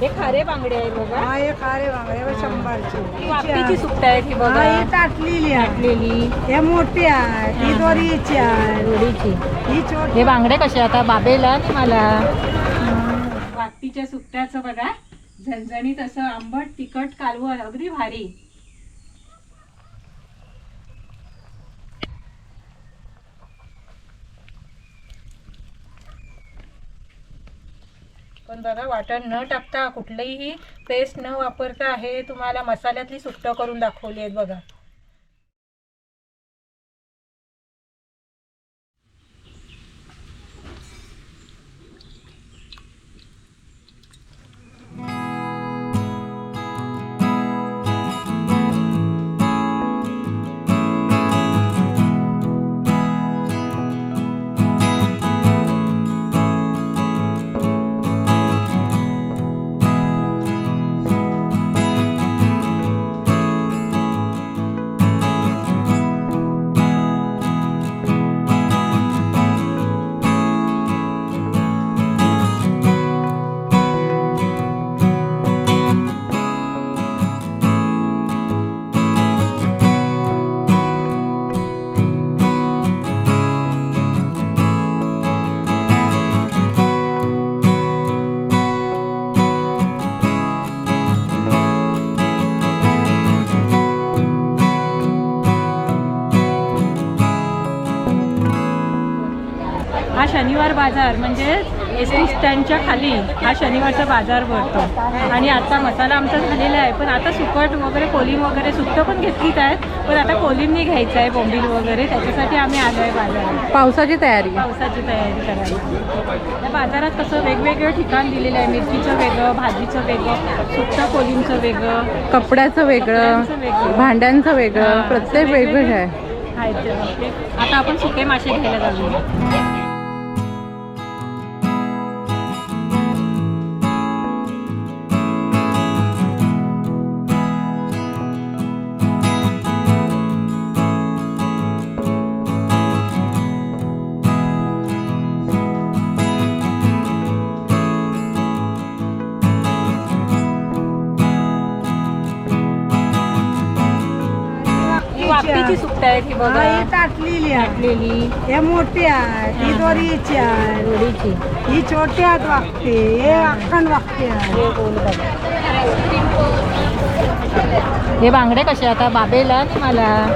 हे खारे बांगडे आहे बघा. हा हे खारे बांगडे बघ शंभरची. ही सुकट आहे ही हा बघा. ही ताटलेली आहे. टाकलेली हे मोठी आहे ही हा. दोरीची आहे. रोडीची ही छोटी. हे बांगडे कसे आता बाबेला आणि मला. वाटीच्या सुकट्याचं बघा. झणझणीत असं आंबट तिखट कालवण अगदी भारी. बघा वाटण न टाकता कुठलंही पेस्ट न वापरता हे तुम्हाला मसाल्यातली सुट्टं करून दाखवली आहेत बघा. हा शनिवार बाजार म्हणजे एस टी स्टँडच्या खाली हा शनिवारचा बाजार भरतो. आणि आता मसाला आमचा झालेला आहे पण आता सुकट वगैरे कोलिंग वगैरे सुकटं पण घेतलीच आहेत पण आता कोलिंगनी घ्यायचं आहे बोंबील वगैरे त्याच्यासाठी आम्ही आलो आहे बाजारात. पावसाची तयारी. पावसाची तयारी करायला. या बाजारात कसं वेगवेगळं ठिकाण दिलेलं आहे मिरचीचं वेगळं भाजीचं वेगळं सुकटं कोलिंगचं वेगळं कपड्याचं वेगळं. भांड्यांचं वेगळं प्रत्येक वेगवेगळं आहे. आता आपण सुके मासे घ्यायला जाऊ सुकट ही बघा. ही ताटलेली आहे. टाकलेली हे मोठी आहे. ही. दोरीची आहे. रोडीची ही छोटी आहेत वागते. हे अखंड वागते. आहे हे हे बांगडे कसे आता बाबेला आणि मला.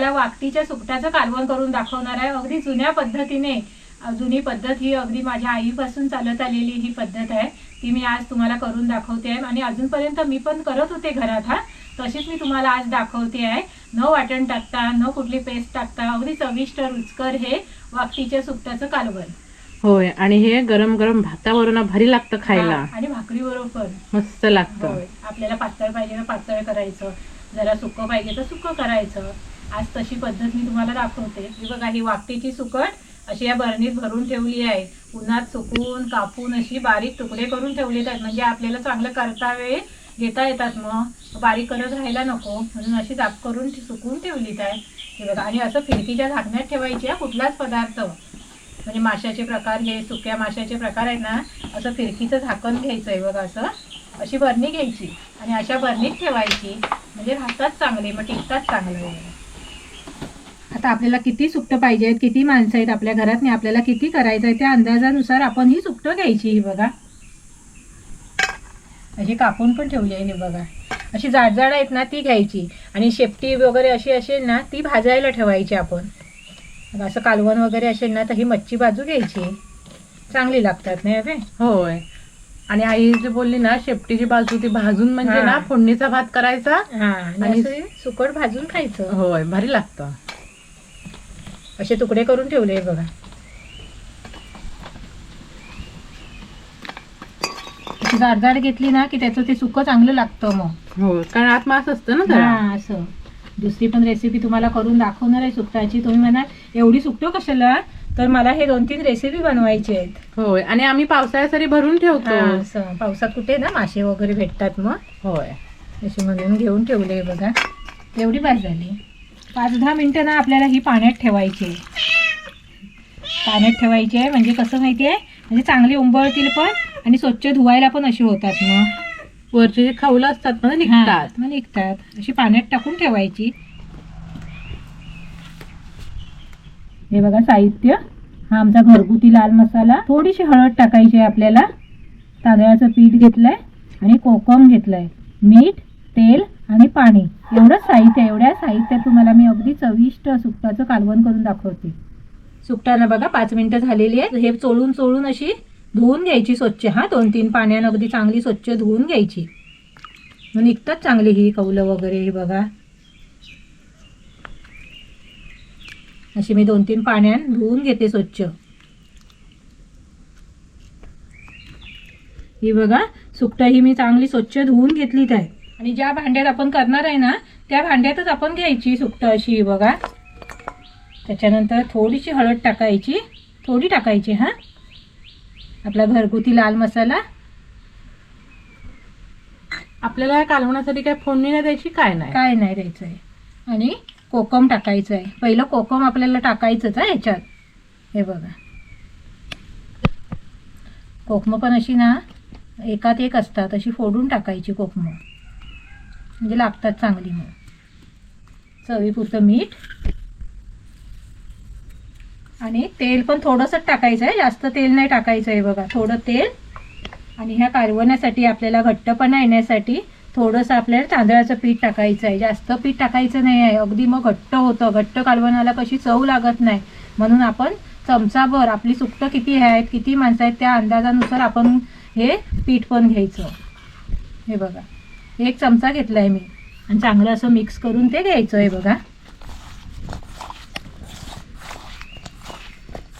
तुम्हाला वाकटीच्या सुकटाचं कालवण करून दाखवणार आहे. अगदी जुन्या पद्धतीने जुनी पद्धत ही अगदी माझ्या आईपासून चालत आलेली ही पद्धत आहे. ती मी आज तुम्हाला करून दाखवते आहे. आणि अजूनपर्यंत मी पण करत होते घरात हा. तशीच मी तुम्हाला आज दाखवते आहे. न वाटण टाकता न कुठली पेस्ट टाकता अगदी चविष्ट रुचकर हे वाकटीच्या सुकटाचं कालवण होय. आणि हे गरम गरम भातावरून ना भारी लागतं खायला. आणि भाकरी बरोबर मस्त लागतं. आपल्याला पातळ पाहिजे तर पातळ करायचं. जरा सुकं पाहिजे तर सुकं करायचं. आज तशी पद्धत मी तुम्हाला दाखवते. ही बघा ही वाकटीची सुकट अशी या बरणीत भरून ठेवली आहे. उन्हात सुकून कापून अशी बारीक तुकडे करून ठेवलेत आहेत. म्हणजे आपल्याला चांगलं करता वेळी घेता येतात मग. बारीक करत राहायला नको. म्हणून अशी जाप करून सुकून ठेवलीत आहे. हे बघा आणि असं फिरकीच्या झाकण्यात ठेवायची आहे कुठलाच पदार्थ. म्हणजे माशाचे प्रकार हे सुक्या माशाचे प्रकार आहेत ना असं फिरकीचं झाकण घ्यायचं आहे बघा असं. अशी बरणी घ्यायची आणि अशा बरणीत ठेवायची. म्हणजे राहतात चांगले मग टिकतात चांगले. आता आपल्याला किती सुकटं पाहिजे आहेत किती माणसं आहेत आपल्या घरात आणि आपल्याला किती करायचं आहे त्या अंदाजानुसार आपण ही सुकटं घ्यायची ही बघा. अशी कापून पण ठेवली आहे ही बघा. अशी जाडजाड आहेत ना ती घ्यायची. आणि शेपटी वगैरे अशी असेल ना ती भाजायला ठेवायची आपण. असं कालवण वगैरे असेल ना तर ही मच्छी बाजू घ्यायची. चांगली लागतात नाही अभे होय. आणि आई जे बोलली ना शेपटीची बाजू ती भाजून म्हणजे. ना फोडणीचा भात करायचा आणि सुकट भाजून खायचं. होय भारी लागतं. असे तुकडे करून ठेवले बघा. जाडजाड घेतली ना की त्याचं ते सुकं चांगलं लागतं मग. हो कारण आत मास असतं ना हा असं. दुसरी पण रेसिपी तुम्हाला करून दाखवणार आहे सुकटाची तुम्ही म्हणाल एवढी सुकटो कशाला? तर मला हे दोन तीन रेसिपी बनवायची आहेत. होय आणि आम्ही पावसाळ्यासाठी भरून ठेवतो. हा, असं. पावसात कुठे ना मासे वगैरे भेटतात मग. होय. अशी म्हणून घेऊन ठेवले बघा. एवढी बाज झाली. पाच दहा मिनटं ना आपल्याला ही पाण्यात ठेवायची आहे. पाण्यात ठेवायची आहे. म्हणजे कसं माहिती आहे? म्हणजे चांगली उंबळतील पण आणि स्वच्छ धुवायला पण अशी होतात मग. वरचे जे खाऊला असतात ना निघतात. मग निघतात. अशी पाण्यात टाकून ठेवायची. हे बघा साहित्य. हा आमचा घरगुती लाल मसाला. थोडीशी हळद टाकायची आहे आपल्याला. तांदळाचं पीठ घेतलंय आणि कोकम घेतलंय. मीठ तेल आणि पाणी. एवढंच साहित्य एवढ्या साहित्यात तुम्हाला मी अगदी चविष्ट सुकटाचं कालवण करून दाखवते. सुकटानं बघा पाच मिनिटं झालेली आहे हे चोळून चोळून अशी धुवून घ्यायची स्वच्छ. हा दोन तीन पाण्यानं अगदी चांगली स्वच्छ धुवून घ्यायची. निघतात चांगली ही कौलं वगैरे हे बघा. अशी मी दोन तीन पाण्यान धुवून घेते स्वच्छ. ही बघा सुकटा ही मी चांगली स्वच्छ धुवून घेतलीच आहे. आणि ज्या भांड्यात आपण करणार आहे ना त्या भांड्यातच आपण घ्यायची सुकटं अशी बघा. त्याच्यानंतर थोडीशी हळद टाकायची. थोडी टाकायची हा. आपला घरगुती लाल मसाला. आपल्याला कालवण्यासाठी कालवणासाठी काय फोडणी नाही द्यायची काय नाही? काय नाही द्यायचं आहे आणि कोकम टाकायचं आहे पहिलं कोकम आपल्याला टाकायचंच आहे ह्याच्यात. हे बघा. कोकमं पण अशी ना एकात एक असतात अशी फोडून टाकायची कोकमं. म्हणजे लागतात चांगली मग चवीपुरतं मीठ. आणि तेल पण थोडंसंच टाकायचं आहे. जास्त तेल नाही टाकायचं आहे बघा. थोडं तेल. आणि ह्या कालवण्यासाठी आपल्याला घट्टपणा येण्यासाठी थोडंसं आपल्याला तांदळाचं पीठ टाकायचं आहे. जास्त पीठ टाकायचं नाही आहे. अगदी मग घट्ट होतं. घट्ट कालवणाला कशी चव लागत नाही. म्हणून आपण चमचाभर आपली सुकटं किती आहेत किती माणसं आहेत त्या अंदाजानुसार आपण हे पीठ पण घ्यायचं. हे बघा. एक चमचा घेतला आहे मी. आणि चांगलं असं मिक्स करून ते घ्यायचं आहे बघा.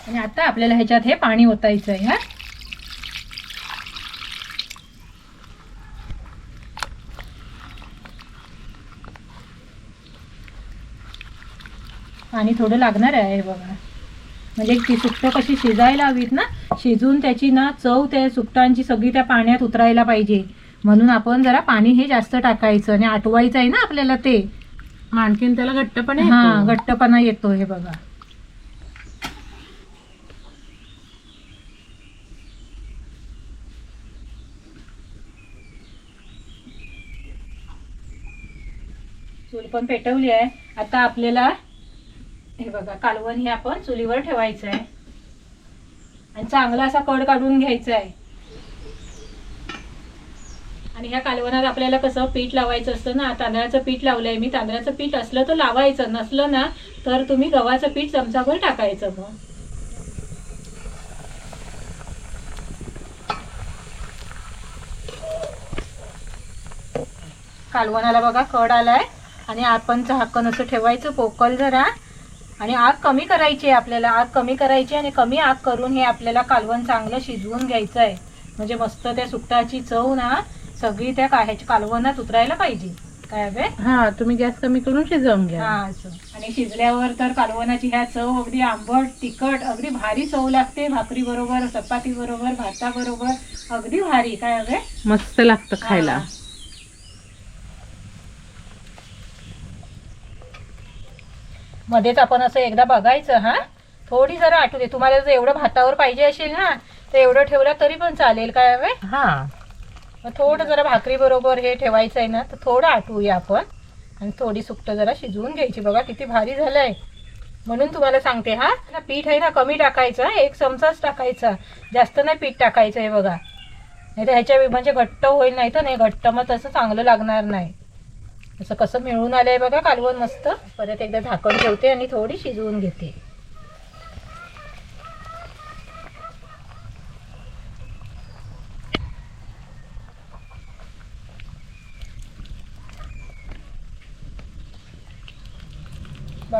आणि आता आपल्याला ह्याच्यात हे पाणी ओतायचं आहे हा. पाणी थोडं लागणार आहे बघा. म्हणजे ती सुकटं कशी शिजायला हवीत ना शिजून त्याची ना चव त्या सुकटांची सगळी त्या पाण्यात उतरायला पाहिजे. म्हणून आपण जरा पाणी हे जास्त टाकायचं आणि आटवायचं आहे ना आपल्याला ते. आणखीन त्याला घट्टपणे हा घट्टपणा येतो हे बघा. चूल पण पेटवली आहे. आता आपल्याला हे बघा कालवण हे आपण चुलीवर ठेवायचं आहे. आणि चांगला असा कड काढून घ्यायचा आहे. आणि ह्या कालवणात आपल्याला कसं पीठ लावायचं असतं ना तांदळाचं पीठ लावलंय मी तांदळाचं पीठ असलं तर लावायचं नसलं ना तर तुम्ही गव्हाचं पीठ चमचाभर टाकायचं मग. कालवणाला बघा कड आलाय आणि आपण झाकण असं ठेवायचं पोकल जरा. आणि आग कमी करायची आहे आपल्याला आग कमी करायची आणि कमी आग करून हे आपल्याला कालवण चांगलं शिजवून घ्यायचं आहे म्हणजे मस्त त्या सुकटाची चव ना सगळी त्या ह्याच्या कालवणात उतरायला पाहिजे. काय हवे हा तुम्ही गॅस कमी करून शिजवून घ्या. हा असं. आणि शिजल्यावर तर कालवणाची ह्या चव अगदी आंबट तिखट अगदी भारी चव लागते. भाकरी बरोबर चपाती बरोबर भाता बरोबर अगदी भारी. काय हवे मस्त लागतं खायला. हा. मध्येच आपण असं एकदा बघायचं हा? थोडी जरा आठवू दे तुम्हाला जर एवढं भातावर पाहिजे असेल ना तर एवढं ठेवलं तरी पण चालेल काय हवे हा. मग थोडं जरा भाकरी बरोबर हे ठेवायचं आहे ना तर थोडं आठवूया आपण. आणि थोडी सुकटं जरा शिजवून घ्यायची. बघा किती भारी झालंय. म्हणून तुम्हाला सांगते हा. ना पीठ आहे ना कमी टाकायचं एक चमचाच टाकायचा. जास्त नाही पीठ टाकायचं आहे बघा. नाही तर ह्याच्या म्हणजे घट्ट होईल नाही तर नाही घट्ट. मग तसं चांगलं लागणार नाही. असं कसं मिळून आलं आहे बघा कालवण मस्त. परत एकदा झाकण ठेवते आणि थोडी शिजवून घेते.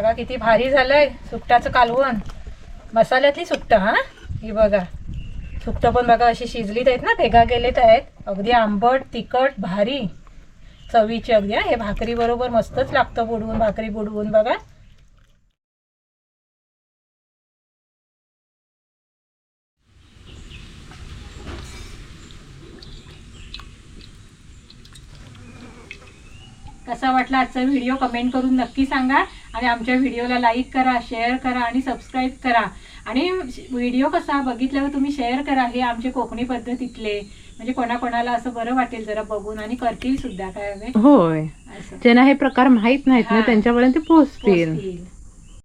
बघा किती भारी झालंय सुकटाचं कालवण. मसाल्यातली सुकटं हा? ही बघा. सुकटं पण बघा अशी शिजलीत आहेत ना भेगा गेलेत आहेत. अगदी आंबट तिखट भारी. चवीची अगदी हे? भाकरी बरोबर मस्तच लागतं बुडवून भाकरी बुडवून बघा. कसा वाटला आजचा व्हिडिओ कमेंट करून नक्की सांगा. आणि आमच्या व्हिडिओला लाईक करा शेअर करा आणि सबस्क्राईब करा. आणि व्हिडिओ कसा बघितल्यावर तुम्ही शेअर करा हे आमचे कोकणी पद्धतीतले म्हणजे कोणाकोणाला असं बरं वाटेल जरा बघून आणि करतील सुद्धा काय होय. ज्यांना हे प्रकार माहीत नाहीत ना. त्यांच्यापर्यंत पोहोचतील.